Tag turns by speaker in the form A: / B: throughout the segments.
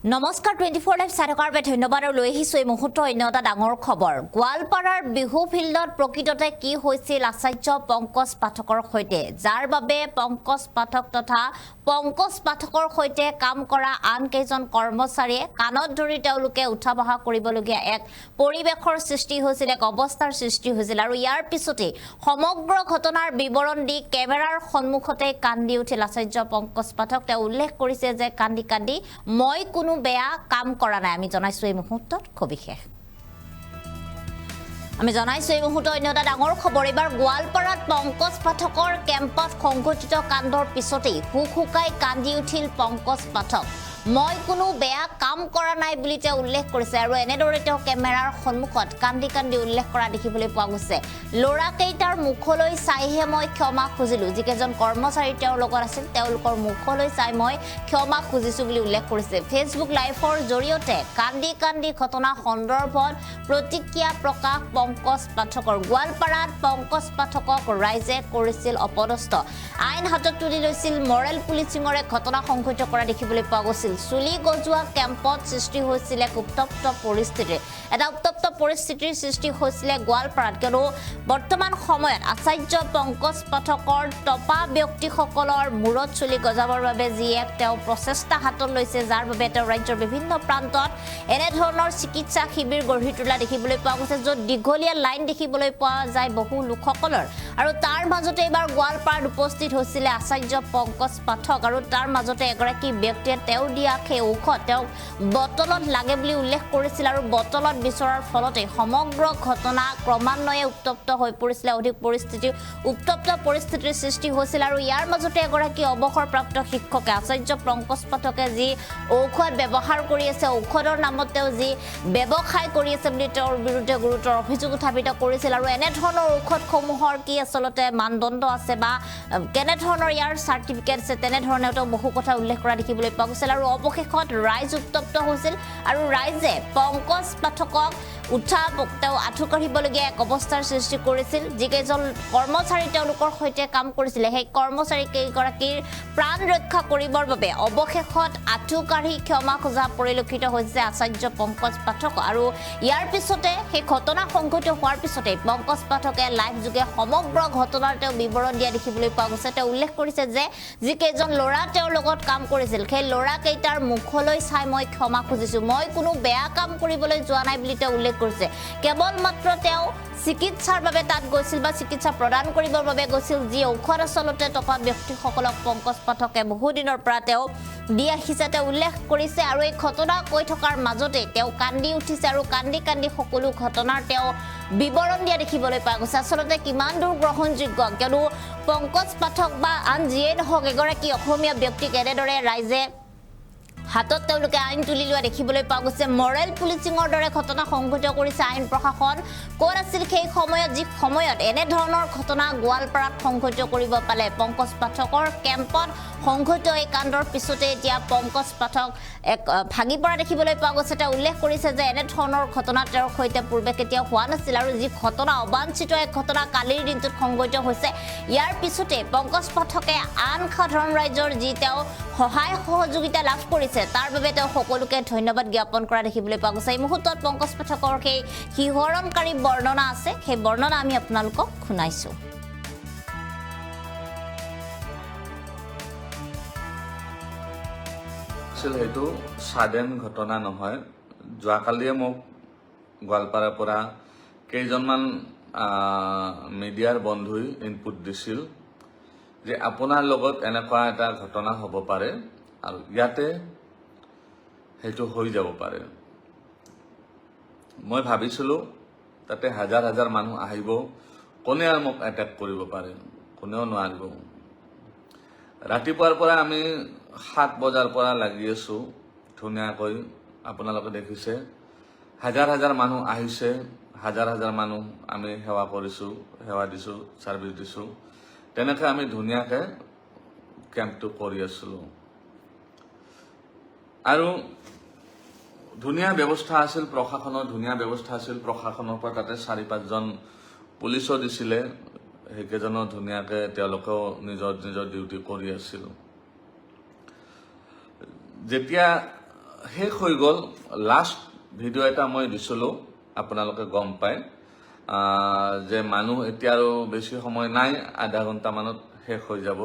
A: নমস্কাৰ twenty four live চাই থকাৰ বাবে ধন্যবাদ আৰু লৈ আহিছোঁ এই মুহূৰ্তৰ অন্য এটা ডাঙৰ খবৰ। গোৱালপাৰাৰ বিহু ফিল্ডত প্ৰকৃততে কি হৈছিল আচাৰ্য পংকজ পাঠকৰ সৈতে? যাৰ বাবে পংকজ পাঠক তথা পংকজ পাঠকৰ সৈতে কাম কৰা আন কেইজন কৰ্মচাৰীয়ে কাণত ধৰি তেওঁলোকে উঠা বহা কৰিবলগীয়া এক পৰিৱেশৰ সৃষ্টি হৈছিল এক অৱস্থাৰ সৃষ্টি হৈছিল আৰু ইয়াৰ পিছতেই সমগ্ৰ ঘটনাৰ বিৱৰণ দি কেমেৰাৰ সন্মুখতে কান্দি উঠিল আচাৰ্য পংকজ পাঠক। তেওঁ উল্লেখ কৰিছে যে কান্দি কান্দি মই কোনো বেয়া কাম কৰা নাই। আমি জনাইছোঁ এই মুহূৰ্তত সবিশেষ আমি জনাইছোঁ এই মুহূৰ্তত অন্য এটা ডাঙৰ খবৰ। এইবাৰ গোৱালপাৰাত পংকজ পাঠকৰ কেম্পত সংঘটিত কাণ্ডৰ পিছতেই হুক হুকাই কান্দি উঠিল পংকজ পাঠক। মই কোনো বেয়া কাম কৰা নাই বুলি তেওঁ উল্লেখ কৰিছে আৰু এনেদৰে তেওঁ কেমেৰাৰ সন্মুখত কান্দি কান্দি উল্লেখ কৰা দেখিবলৈ পোৱা গৈছে। ল'ৰাকেইটাৰ মুখলৈ চাইহে মই ক্ষমা খুজিলোঁ। যিকেইজন কৰ্মচাৰী তেওঁৰ লগত আছিল তেওঁলোকৰ মুখলৈ চাই মই ক্ষমা খুজিছোঁ বুলি উল্লেখ কৰিছে। ফেচবুক লাইভৰ জৰিয়তে কান্দি কান্দি ঘটনা সন্দৰ্ভত প্ৰতিক্ৰিয়া প্ৰকাশ পংকজ পাঠকৰ গোৱালপাৰাত পংকজ পাঠকক ৰাইজে কৰিছিল অপদস্থ। আইন হাতত তুলি লৈছিল মৰেল পুলিচিঙৰে ঘটনা সংঘটিত কৰা দেখিবলৈ পোৱা গৈছিল। চুলি গজোৱা কেম্পত সৃষ্টি হৈছিল এক উত্তপ্ত পৰিস্থিতিৰ এটা উত্তপ্ত পৰিস্থিতিৰ সৃষ্টি হৈছিলে গোৱালপাৰাত। কিয়নো বৰ্তমান সময়ত আচাৰ্য পংকজ পাঠকৰ টপা ব্যক্তিসকলৰ মূৰত চুলি গজাবৰ বাবে যি এক তেওঁ প্ৰচেষ্টা হাতত লৈছে, যাৰ বাবে তেওঁ ৰাজ্যৰ বিভিন্ন প্ৰান্তত এনেধৰণৰ চিকিৎসা শিবিৰ গঢ়ি তোলা দেখিবলৈ পোৱা গৈছে, য'ত দীঘলীয়া লাইন দেখিবলৈ পোৱা যায় বহু লোকসকলৰ। আৰু তাৰ মাজতে এইবাৰ গোৱালপাৰাত উপস্থিত হৈছিলে আচাৰ্য পংকজ পাঠক। আৰু তাৰ মাজতে এগৰাকী ব্যক্তিয়ে তেওঁ দিয়া সেই ঔষধ তেওঁক বটলত লাগে বুলি উল্লেখ কৰিছিল আৰু বটলত বিচৰাৰ ফলতে সমগ্ৰ ঘটনা ক্ৰমান্বয়ে উত্তপ্ত হৈ পৰিছিলে। অধিক পৰিস্থিতি উত্তপ্ত পৰিস্থিতিৰ সৃষ্টি হৈছিল আৰু ইয়াৰ মাজতে এগৰাকী অৱসৰপ্ৰাপ্ত শিক্ষকে আচাৰ্য পংকজ পাঠকে যি ঔষধ ব্যৱহাৰ কৰি আছে ঔষধৰ নামত তেওঁ যি ব্যৱসায় কৰি আছে বুলি তেওঁৰ বিৰুদ্ধে গুৰুতৰ অভিযোগ উত্থাপিত কৰিছিল আৰু এনেধৰণৰ ঔষধসমূহৰ কি আচলতে মানদণ্ড আছে বা কেনেধৰণৰ ইয়াৰ চাৰ্টিফিকেট আছে তেনেধৰণেও তেওঁ বহু কথা উল্লেখ কৰা দেখিবলৈ পোৱা গৈছিল আৰু অৱশেষত ৰাইজ উত্তপ্ত হৈছিল আৰু ৰাইজে পংকজ পাঠকক উঠা তেওঁ আঁঠু কাঢ়িবলগীয়া এক অৱস্থাৰ সৃষ্টি কৰিছিল যিকেইজন কৰ্মচাৰী তেওঁলোকৰ সৈতে কাম কৰিছিলে। সেই কৰ্মচাৰী কেইগৰাকীৰ প্ৰাণ ৰক্ষা কৰিবৰ বাবে অৱশেষত আঁঠু কাঢ়ি ক্ষমা খোজা পৰিলক্ষিত হৈছে আচাৰ্য পংকজ পাঠক আৰু ইয়াৰ পিছতে সেই ঘটনা সংঘটিত হোৱাৰ পিছতে পংকজ পাঠকে লাইভ যোগে সমগ্ৰ ঘটনাৰ তেওঁ বিৱৰণ দিয়া দেখিবলৈ পোৱা গৈছে। তেওঁ উল্লেখ কৰিছে যে যিকেইজন ল'ৰা তেওঁৰ লগত কাম কৰিছিল সেই ল'ৰাকেইটাৰ মুখলৈ চাই মই ক্ষমা খুজিছোঁ। মই কোনো বেয়া কাম কৰিবলৈ যোৱা নাই বুলি তেওঁ উল্লেখ কৰিছে। কেৱল মাত্ৰ তেওঁ চিকিৎসাৰ বাবে তাত গৈছিল বা চিকিৎসা প্ৰদান কৰিবৰ বাবে গৈছিল, যি ঔষধ আচলতে টকা ব্যক্তিসকলক পংকজ পাঠকে বহুদিনৰ পৰা তেওঁ দি আহিছে, তেওঁ উল্লেখ কৰিছে আৰু এই ঘটনা কৈ থকাৰ মাজতে তেওঁ কান্দি উঠিছে আৰু কান্দি কান্দি সকলো ঘটনাৰ তেওঁ বিৱৰণ দিয়া দেখিবলৈ পোৱা গৈছে। আচলতে কিমান দূৰ গ্ৰহণযোগ্য, কিয়নো পংকজ পাঠক বা আন যিয়েই নহওক, এগৰাকী অসমীয়া ব্যক্তিক এনেদৰে ৰাইজে হাতত তেওঁলোকে আইন তুলি লোৱা দেখিবলৈ পোৱা গৈছে। মৰেল পুলিচিঙৰ দৰে ঘটনা সংঘটিত কৰিছে আইন প্ৰশাসন। ক'ত আছিল সেই সময়ত, যি সময়ত এনেধৰণৰ ঘটনা গোৱালপাৰাত সংঘটিত কৰিব পালে? পংকজ পাঠকৰ কেম্পত সংঘটিত এই কাণ্ডৰ পিছতে এতিয়া পংকজ পাঠক এক ভাগি পৰা দেখিবলৈ পোৱা গৈছে। তেওঁ উল্লেখ কৰিছে যে এনেধৰণৰ ঘটনা তেওঁৰ সৈতে পূৰ্বে কেতিয়াও হোৱা নাছিল আৰু যি ঘটনা, অবাঞ্ছিত এক ঘটনা কালিৰ দিনটোত সংঘটিত হৈছে, ইয়াৰ পিছতে পংকজ পাঠকে আন সাধাৰণ ৰাইজৰ যি তেওঁ সহায় সহযোগিতা লাভ কৰিছে। তাৰ বাবে তেওঁ সকলোকে ধন্যবাদ জ্ঞাপন কৰা দেখিবলৈ পোৱা গৈছে। এই মুহূৰ্তত পংকজ পাঠকৰ সেই শিহৰণকাৰী বৰ্ণনা আছে। সেই বৰ্ণনা আমি আপোনালোকক শুনাইছোঁ।
B: আছিল সেইটো ছাডেন ঘটনা নহয়। যোৱাকালিয়ে মোক গোৱালপাৰাৰ পৰা কেইজনমান মিডিয়াৰ বন্ধুই ইনপুট দিছিল। যে আপোনাৰ লগত এনেকুৱা এটা ঘটনা হ'ব পাৰে আৰু ইয়াতে সেইটো হৈ যাব পাৰে। মই ভাবিছিলোঁ তাতে হাজাৰ হাজাৰ মানুহ আহিব কোনে আৰু মোক এটেক কৰিব পাৰে, কোনেও নোৱাৰিব। ৰাতিপুৱাৰ পৰা আমি সাত বজাৰ পৰা লাগি আছো, ধুনীয়াকৈ আপোনালোকে দেখিছে। হাজাৰ হাজাৰ মানুহ আহিছে, হাজাৰ হাজাৰ মানুহ আমি সেৱা কৰিছোঁ, সেৱা দিছোঁ ছাৰ্ভিচ দিছোঁ। তেনেকৈ আমি ধুনীয়াকৈ কেম্পটো কৰি আছিলোঁ। আৰু ধুনীয়া ব্যৱস্থা আছিল প্ৰশাসনৰ, ধুনীয়া ব্যৱস্থা আছিল প্ৰশাসনৰ পৰা তাতে চাৰি, পাঁচজন পুলিচো দিছিলে। সেইকেইজনো ধুনীয়াকৈ তেওঁলোকেও নিজৰ নিজৰ ডিউটি কৰি আছিল। যেতিয়া শেষ হৈ গ'ল লাষ্ট ভিডিঅ' এটা মই দিছিলোঁ, আপোনালোকে গম পায়। যে মানুহ এতিয়া আৰু বেছি সময় নাই, আধা ঘণ্টামানত শেষ হৈ যাব।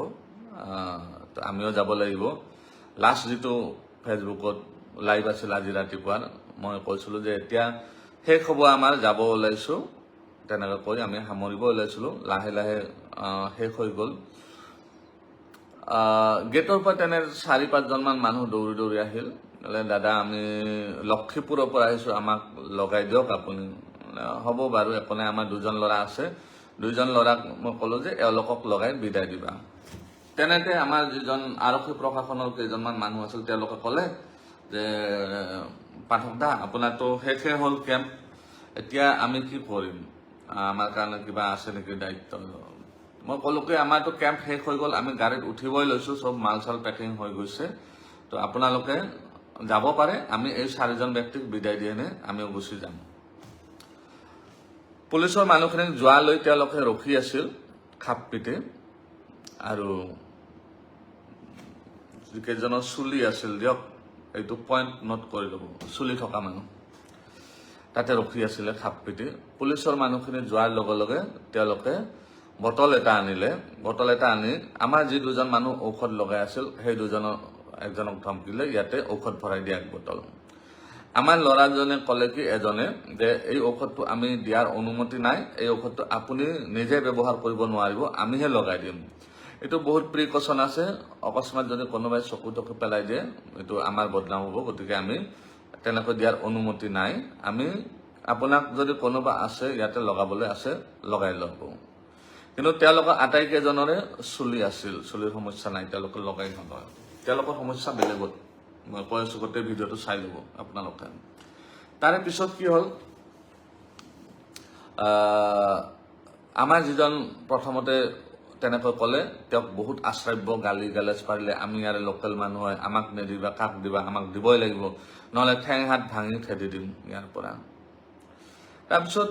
B: আমিও যাব লাগিব। লাষ্ট যিটো ফেচবুকত লাইভ আছিল আজি ৰাতিপুৱাৰ, মই কৈছিলোঁ যে এতিয়া শেষ হ'ব আমাৰ, যাব ওলাইছোঁ। তেনেকৈ কৈ আমি সামৰিব ওলাইছিলোঁ। লাহে লাহে শেষ হৈ গ'ল। গেটৰ পৰা তেনে চাৰি পাঁচজনমান মানুহ দৌৰি দৌৰি আহিল। দাদা, আমি লক্ষীপুৰৰ পৰা আহিছোঁ, আমাক লগাই দিয়ক, আপুনি হ'ব বাৰু একো নাই আমাৰ দুজন ল'ৰা আছে। দুইজন ল'ৰাক মই ক'লোঁ যে, এওঁলোকক লগাই বিদায় দিবা। তেনেতে আমাৰ যিজন আৰক্ষী প্ৰশাসনৰ কেইজনমান মানুহ আছিল, তেওঁলোকে ক'লে যে, পাঠক দা, আপোনাৰতো শেষে হ'ল কেম্প। এতিয়া আমি কি কৰিম? আমাৰ কাৰণে কিবা আছে নেকি দায়িত্ব? মই ক'লো কি, আমাৰতো কেম্প শেষ হৈ গ'ল, আমি গাড়ীত উঠিবই লৈছোঁ, চব মাল চাল পেকিং হৈ গৈছে। তো আপোনালোকে যাব পাৰে, আমি এই চাৰিজন ব্যক্তিক বিদায় দি এনে আমিও গুচি যাম। পুলিচৰ মানুহখিনিক যোৱালৈ তেওঁলোকে ৰখি আছিল, খাপ পিটি। আৰু যিকেইজনৰ চুলি আছিল, দিয়ক, এইটো পইণ্ট নোট কৰি ল'ব। চুলি থকা মানুহ। তাতে ৰখি আছিলে, খাপ পিটি। পুলিচৰ মানুহখিনি যোৱাৰ লগে লগে তেওঁলোকে বটল এটা আনিলে। বটল এটা আনি আমাৰ যি দুজন মানুহ ঔষধ লগাই আছিল, সেই দুজনৰ, একজনক ধমকিলে, ইয়াতে ঔষধ ভৰাই দিয়া এক বটল। আমাৰ ল'ৰাজনে ক'লে কি এজনে যে, এই ঔষধটো আমি দিয়াৰ অনুমতি নাই, এই ঔষধটো আপুনি নিজে ব্যৱহাৰ কৰিব নোৱাৰিব, আমিহে লগাই দিম। এইটো বহুত প্ৰিকশ্যন আছে। অকস্মাত যদি কোনোবাই চকু টকু পেলাই দিয়ে, এইটো আমাৰ বদনাম হ'ব, গতিকে আমি তেনেকৈ দিয়াৰ অনুমতি নাই। আমি আপোনাক যদি কোনোবা আছে, ইয়াতে লগাবলৈ আছে, লগাই ল'ব। কিন্তু তেওঁলোকৰ আটাইকেইজনৰে চুলি আছিল, চুলিৰ সমস্যা নাই, তেওঁলোকে লগাই নলয়। তেওঁলোকৰ সমস্যা বেলেগত। গোটেই ভিডিঅ'টো চাই ল'ব আপোনালোকে। তাৰে পিছত কি হ'ল? আমাৰ যিজন প্ৰথমতে তেনেকৈ ক'লে, তেওঁক বহুত আশ্ৰব্য গালি গালাজ পাৰিলে, আমি ইয়াৰে লোকেল মানুহ হয়, আমাক নিদিবা, কাক দিবা, আমাক দিবই লাগিব। নহ'লে ঠেং হাত ভাঙি খেদি দিম ইয়াৰ পৰা। তাৰপিছত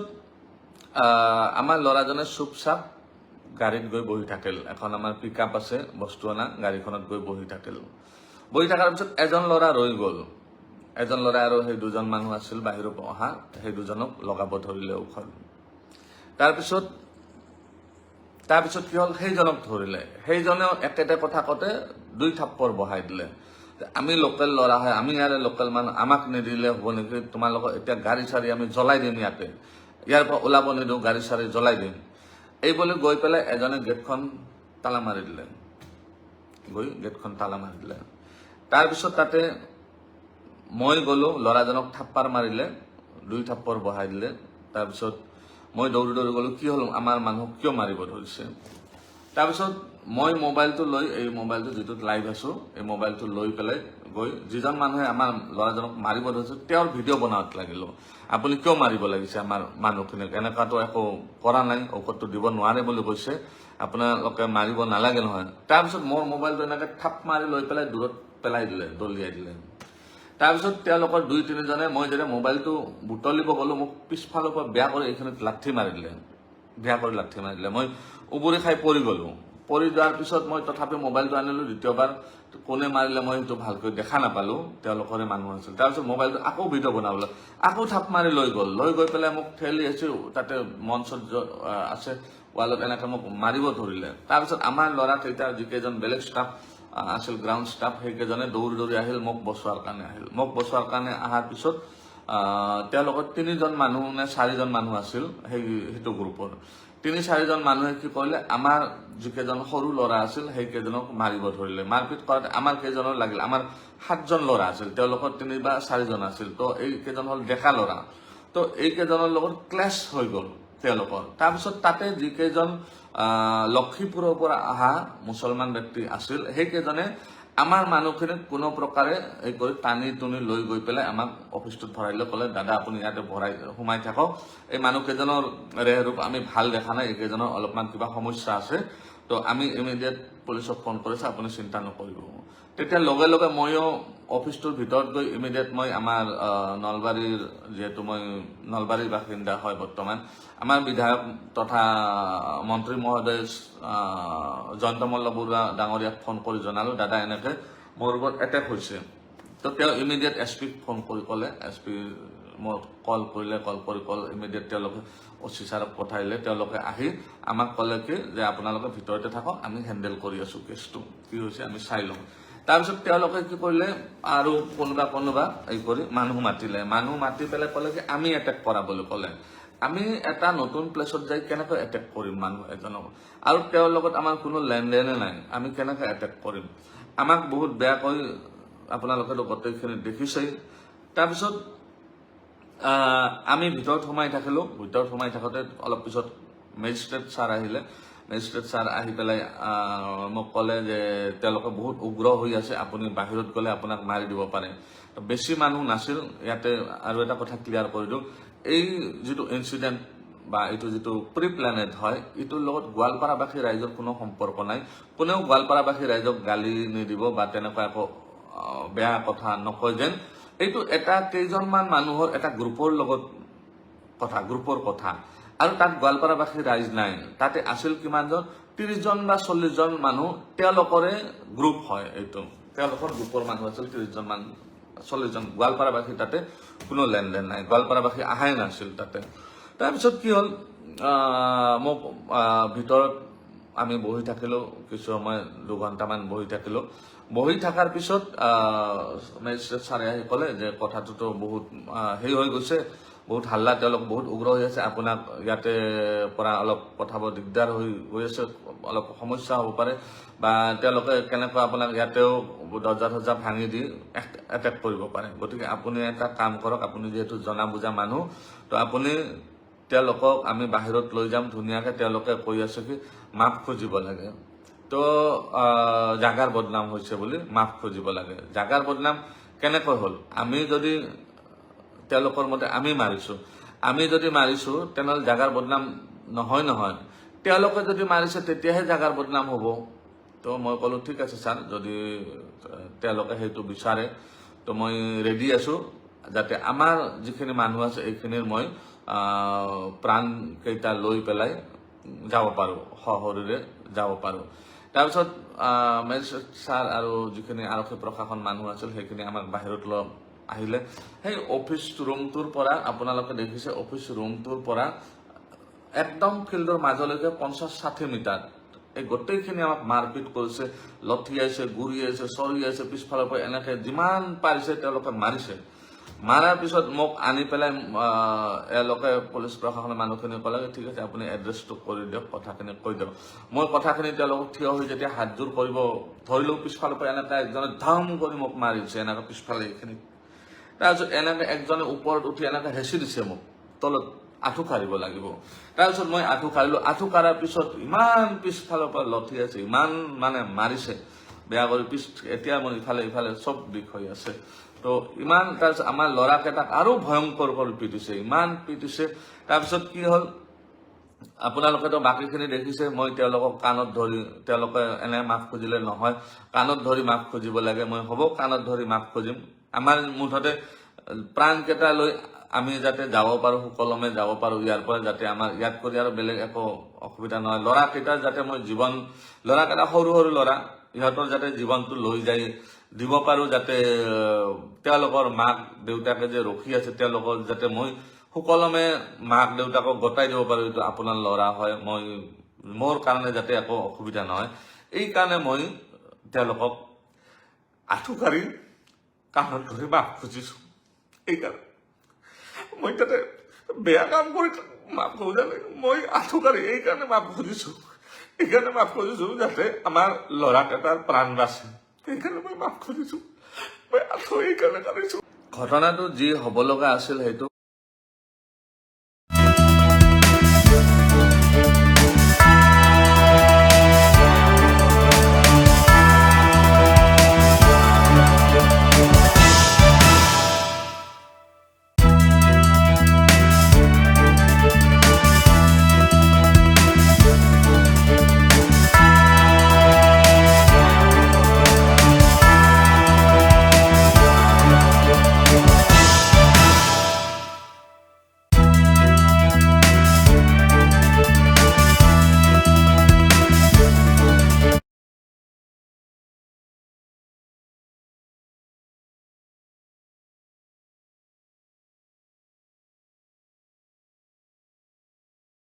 B: আমাৰ ল'ৰাজনে চুপচাপ গাড়ীত গৈ বহি থাকিল। এখন আমাৰ পিক আপ আছে, বস্তু অনা গাড়ীখনত গৈ বহি থাকিল। বহি থকাৰ পিছত এজন ল'ৰা ৰৈ গ'ল। এজন ল'ৰা আৰু সেই দুজন মানুহ আছিল বাহিৰৰ অহা। সেই দুজনক লগাব ধৰিলে ঔষধ। তাৰপিছত তাৰপিছত কি হ'ল? সেইজনক ধৰিলে। সেইজনেও একেটা কথা কওঁতে দুই থাপ্পৰ বহাই দিলে। আমি লোকেল ল'ৰা হয়, আমি ইয়াৰে লোকেল মানুহ, আমাক নিদিলে হ'ব নেকি? তোমালোকৰ এতিয়া গাড়ী চাড়ী আমি জ্বলাই দিম ইয়াতে। ইয়াৰ পৰা ওলাব নিদিওঁ, গাড়ী চাড়ী জ্বলাই দিম। এই বুলি গৈ পেলাই এজনে গেটখন তালা মাৰি দিলে। গৈ গেটখন তালা মাৰি দিলে। তাৰপিছত তাতে মই গ'লো, ল'ৰাজনক থাপ্পাৰ মাৰিলে, দুই থাপ্পৰ বহাই দিলে। তাৰপিছত মই দৌৰি দৌৰি গ'লো, কি হ'ল, আমাৰ মানুহক কিয় মাৰিব ধৰিছে? তাৰপিছত মই মোবাইলটো লৈ, এই মোবাইলটো যিটোত লাইভ আছোঁ, এই মোবাইলটো লৈ পেলাই গৈ যিজন মানুহে আমাৰ ল'ৰাজনক মাৰিব ধৰিছে, তেওঁৰ ভিডিঅ' বনাওঁত লাগিলোঁ। আপুনি কিয় মাৰিব লাগিছে আমাৰ মানুহখিনিক? এনেকুৱাতো একো কৰা নাই, ঔষধটো দিব নোৱাৰে বুলি কৈছে। আপোনালোকে মাৰিব নালাগে নহয়। তাৰপিছত মোৰ মোবাইলটো এনেকৈ থাপ মাৰি লৈ পেলাই দূৰত পেলাই দিলে দলিয়াই দিলে। তাৰপিছত তেওঁলোকৰ দুই, তিনিজনে, মই যেতিয়া মোবাইলটো বুটলিব গ'লো মোক পিছফালৰ পৰা বেয়া কৰি এইখিনিত লাঠি মাৰি দিলে। বেয়া কৰি লাঠি মাৰি দিলে। মই উবৰি খাই পৰি গ'লো। পৰি যোৱাৰ পিছত মই তথাপি মোবাইলটো আনিলোঁ। দ্বিতীয়বাৰ কোনে মাৰিলে মই সেইটো ভালকৈ দেখা নাপালোঁ। তেওঁলোকৰে মানুহ আছিল। তাৰপিছত মোবাইলটো আকৌ ভিডিঅ' বনাবলৈ, আকৌ থাপ মাৰি লৈ গ'ল। লৈ গৈ পেলাই মোক ঠেলি আহিছোঁ তাতে মঞ্চত আছে, ৱালত এনেকৈ মোক মাৰিব ধৰিলে। তাৰপিছত আমাৰ ল'ৰা কেইটা যিকেইজন বেলেগ ষ্টাফ আছিল গ্ৰাউণ্ড ষ্টাফ সেইকেইজনে দৌৰি দৌৰি আহিল, মোক বচোৱাৰ কাৰণে আহিল। মোক বচোৱাৰ কাৰণে অহাৰ পিছত তেওঁলোকৰ তিনিজন মানুহ নে চাৰিজন মানুহ আছিল সেই, সেইটো গ্ৰুপৰ। তিনি, চাৰিজন মানুহে কি কৰিলে, আমাৰ যিকেইজন সৰু ল'ৰা আছিল, সেইকেইজনক মাৰিব ধৰিলে। মাৰপিট কৰাতে আমাৰ কেইজনৰ লাগিল, আমাৰ সাতজন ল'ৰা আছিল, তেওঁলোকৰ তিনি বা চাৰিজন আছিল। তো এই কেইজন হ'ল ডেকা ল'ৰা। তো এইকেইজনৰ লগত ক্লেছ হৈ গ'ল। তেওঁলোকৰ তাৰপিছত তাতে যিকেইজন লক্ষীপুৰৰ পৰা অহা মুছলমান ব্যক্তি আছিল, সেইকেইজনে আমাৰ মানুহখিনিক কোনো প্ৰকাৰে এই কৰি টানি টুনি লৈ গৈ পেলাই আমাক অফিচটোত ভৰাই লৈ ক'লে, দাদা, আপুনি ইয়াতে ভৰাই, সোমাই থাকক। এই মানুহকেইজনৰ ৰেহৰূপ আমি ভালো দেখা নাই, এইকেইজনৰ অলপমান কিবা সমস্যা আছে। তো আমি ইমিডিয়েট পুলিচক ফোন কৰিছোঁ, আপুনি চিন্তা নকৰিব। তেতিয়া লগে লগে ময়ো অফিচটোৰ ভিতৰত গৈ ইমিডিয়েট মই আমাৰ নলবাৰীৰ যিহেতু মই নলবাৰীৰ বাসিন্দা হয় বৰ্তমান, আমাৰ বিধায়ক তথা মন্ত্ৰী মহোদয় জয়ন্ত মল্ল বৰুৱা ডাঙৰীয়াক ফোন কৰি জনালোঁ, দাদা, এনেকৈ মোৰ ওপৰত এটেক হৈছে। তো তেওঁ ইমিডিয়েট এছ পিক ফোন কৰি ক'লে এছ পি মই কল কৰিলে কল কৰি কল ইমিডিয়েট তেওঁলোকে অ ছাৰক পঠাইলে তেওঁলোকে আহি আমাক ক'লে কি যে আপোনালোকে ভিতৰতে থাকক, আমি হেণ্ডেল কৰি আছোঁ কেছটো কি হৈছে, আমি চাই লওঁ। তাৰপিছত তেওঁলোকে কি কৰিলে, আৰু কোনোবা কোনোবা এই কৰি মানুহ মাতিলে। মানুহ মাতি পেলাই ক'লে কি, আমি এটেক কৰা বুলি ক'লে। আমি এটা নতুন প্লেচত যাই কেনেকৈ এটেক কৰিম মানুহ এজনক? আৰু তেওঁৰ লগত আমাৰ কোনো লেনদেনে নাই। আমি কেনেকৈ এটেক কৰিম? আমাক বহুত বেয়াকৈ আপোনালোকেতো গোটেইখিনি দেখিছেই। তাৰপিছত আমি ভিতৰত সোমাই থাকিলোঁ। ভিতৰত সোমাই থাকোঁতে অলপ পিছত মেজিষ্ট্ৰেট ছাৰ আহিলে। মেজিষ্ট্ৰেট ছাৰ আহি পেলাই মোক ক'লে যে তেওঁলোকে বহুত উগ্ৰ হৈ আছে, আপুনি বাহিৰত গ'লে আপোনাক মাৰি দিব পাৰে। বেছি মানুহ নাছিল, ইয়াতে আৰু এটা কথা ক্লিয়াৰ কৰি দিওঁ। এই যিটো ইনচিডেণ্ট বা এইটো যিটো প্ৰি প্লেনেড হয়, এইটোৰ লগত গোৱালপাৰাবাসী ৰাইজৰ কোনো সম্পৰ্ক নাই। কোনেও গোৱালপাৰাবাসী ৰাইজক গালি নিদিব বা তেনেকুৱা একো বেয়া কথা নকয় যেন এইটো এটা কেইজনমান মানুহৰ এটা গ্ৰুপৰ লগত কথা, গ্ৰুপৰ কথা। আৰু তাত গোৱালপাৰাবাসী ৰাইজ নাই। তাতে আছিল কিমানজন? ত্ৰিশজন বা চল্লিশজন মানুহ। তেওঁলোকৰে গ্ৰুপ হয় এইটো। তেওঁলোকৰ গ্ৰুপৰ মানুহ আছিল ত্ৰিশজন মান চল্লিশজন গোৱালপাৰাবাসী তাতে কোনো লেনদেন নাই। গোৱালপাৰাবাসী আহাই নাছিল তাতে। তাৰপিছত কি হ'ল? মোক ভিতৰত আমি বহি থাকিলোঁ। কিছু সময় দুঘণ্টামান বহি থাকিলোঁ। বহি থকাৰ পিছত মেজিষ্ট্ৰেট ছাৰে আহি ক'লে যে কথাটোতো বহুত হেৰি হৈ গৈছে, বহুত হাল্লা, তেওঁলোক বহুত উগ্ৰ হৈ আছে, আপোনাক ইয়াতে পৰা অলপ পঠাব দিগদাৰ হৈ গৈ আছে, অলপ সমস্যা হ'ব পাৰে, বা তেওঁলোকে কেনেকৈ আপোনাক ইয়াতেও দৰ্জা চৰ্জা ভাঙি দি এটেক কৰিব পাৰে। গতিকে আপুনি এটা কাম কৰক, আপুনি যিহেতু জনা বুজা মানুহ, তো আপুনি তেওঁলোকক আমি বাহিৰত লৈ যাম, ধুনীয়াকে তেওঁলোকে কৈ আছে কি মাফ খুজিব লাগে। তো জাগাৰ বদনাম হৈছে বুলি মাফ খুজিব লাগে। জাগাৰ বদনাম কেনেকৈ হ'ল? আমি যদি তেওঁলোকৰ মতে আমি মাৰিছো। আমি যদি মাৰিছো তেনেহ'লে জাগাৰ বদনাম নহয় নহয়। তেওঁলোকে যদি মাৰিছে তেতিয়াহে জাগাৰ বদনাম হ'ব। তো মই ক'লো ঠিক আছে ছাৰ যদি তেওঁলোকে সেইটো বিচাৰে তো মই ৰেডি আছো। যাতে আমাৰ যিখিনি মানুহ আছে এইখিনিৰ মই আহ, প্ৰাণ কেইটা লৈ পেলাই যাব পাৰোঁ। সশৰীৰে যাব পাৰোঁ। তাৰপিছত মেজিষ্ট্ৰেট ছাৰ আৰু যিখিনি আৰক্ষী প্ৰশাসন মানুহ আছিল, সেইখিনি আমাক বাহিৰত লৈ আহিলে। সেই অফিচ ৰুমটোৰ পৰা আপোনালোকে দেখিছে অফিচ ৰুমটোৰ পৰা একদম ফিল্ডৰ মাজলৈকে পঞ্চাছ ষাঠি মিটাৰ। এই গোটেইখিনি আমাক মাৰপিট কৰিছে, লঠিয়াইছে, গুৰিয়াইছে চৰিয়াইছে পিছফালৰ পৰা এনেকে যিমান পাৰিছে তেওঁলোকে মাৰিছে। মাৰাৰ পিছত মোক আনি পেলাই এওঁলোকে পুলিচ প্ৰশাসনৰ মানুহখিনি ক'লে ঠিক আছে, আপুনি এড্ৰেছটো কৰি দিয়ক, কথাখিনি কৈ দিয়ক। মই কথাখিনি তেওঁলোকক থিয় হৈ যেতিয়া হাতযোৰ কৰিব ধৰিলেও পিছফালৰ পৰা এনেকে একজনে ধাম কৰি মোক মাৰিছে, এনেকে পিছফালে এইখিনি। তাৰপিছত এনেকে একজনে ওপৰত উঠি এনেকে হেঁচি দিছে মোক, তলত আঁঠু কাঢ়িব লাগিব। তাৰপিছত মই আঁঠু কাঢ়িলো, আঁঠু কাঢ়াৰ পিছত ইমান পিছফালৰ পৰা লঠি আছে, ইমান মানে মাৰিছে। বেয়া কৰি পিছ এতিয়া মোৰ ইফালে ইফালে চব বিষ হৈ আছে। তো ইমান তাৰপিছত আমাৰ ল'ৰাকেইটাক আৰু ভয়ংকৰ কৰি পিটিছে, ইমান পিটিছে। তাৰপিছত কি হ'ল? আপোনালোকেতো বাকীখিনি দেখিছে, মই তেওঁলোকক কাণত ধৰি তেওঁলোকে এনে মাফ খুজিলে নহয়। কাণত ধৰি মাফ খুজিব লাগে, মই হ'ব, কাণত ধৰি মাফ খুজিম। আমাৰ মুঠতে প্ৰাণকেইটা লৈ আমি যাতে যাব পাৰোঁ, সুকলমে যাব পাৰোঁ, ইয়াৰ পৰা যাতে আমাৰ ইয়াত কৰি আৰু বেলেগ একো অসুবিধা নহয়। ল'ৰাকেইটাৰ যাতে মই জীৱন ল'ৰাকেইটা সৰু সৰু ল'ৰা। ইহঁতৰ যাতে জীৱনটো লৈ যাই দিব পাৰোঁ যাতে তেওঁলোকৰ মাক দেউতাকে যে ৰখি আছে, তেওঁলোকৰ যাতে মই সুকলমে মাক দেউতাকক গতাই দিব পাৰোঁ, এইটো আপোনাৰ ল'ৰা হয়, মই, মোৰ কাৰণে যাতে একো অসুবিধা নহয়। এই কাৰণে মই তেওঁলোকক আঁঠু কাঢ়ি কাণত ধৰি মাফ খুজিছোঁ। এইকাৰণে মই তাতে বেয়া কাম কৰি মাফ খোজা মই আঁঠু কাঢ়ি এইকাৰণে মাফ খুজিছোঁ। এইকাৰণে মাফ খুজিছোঁ যাতে আমাৰ ল'ৰাকেইটাৰ প্ৰাণ বাচে। সেইকাৰণে মই মাফ খুজিছোঁ মই আঁঠু এইকাৰণে কাঢ়িছোঁ ঘটনাটো যি হ'ব লগা আছিল সেইটো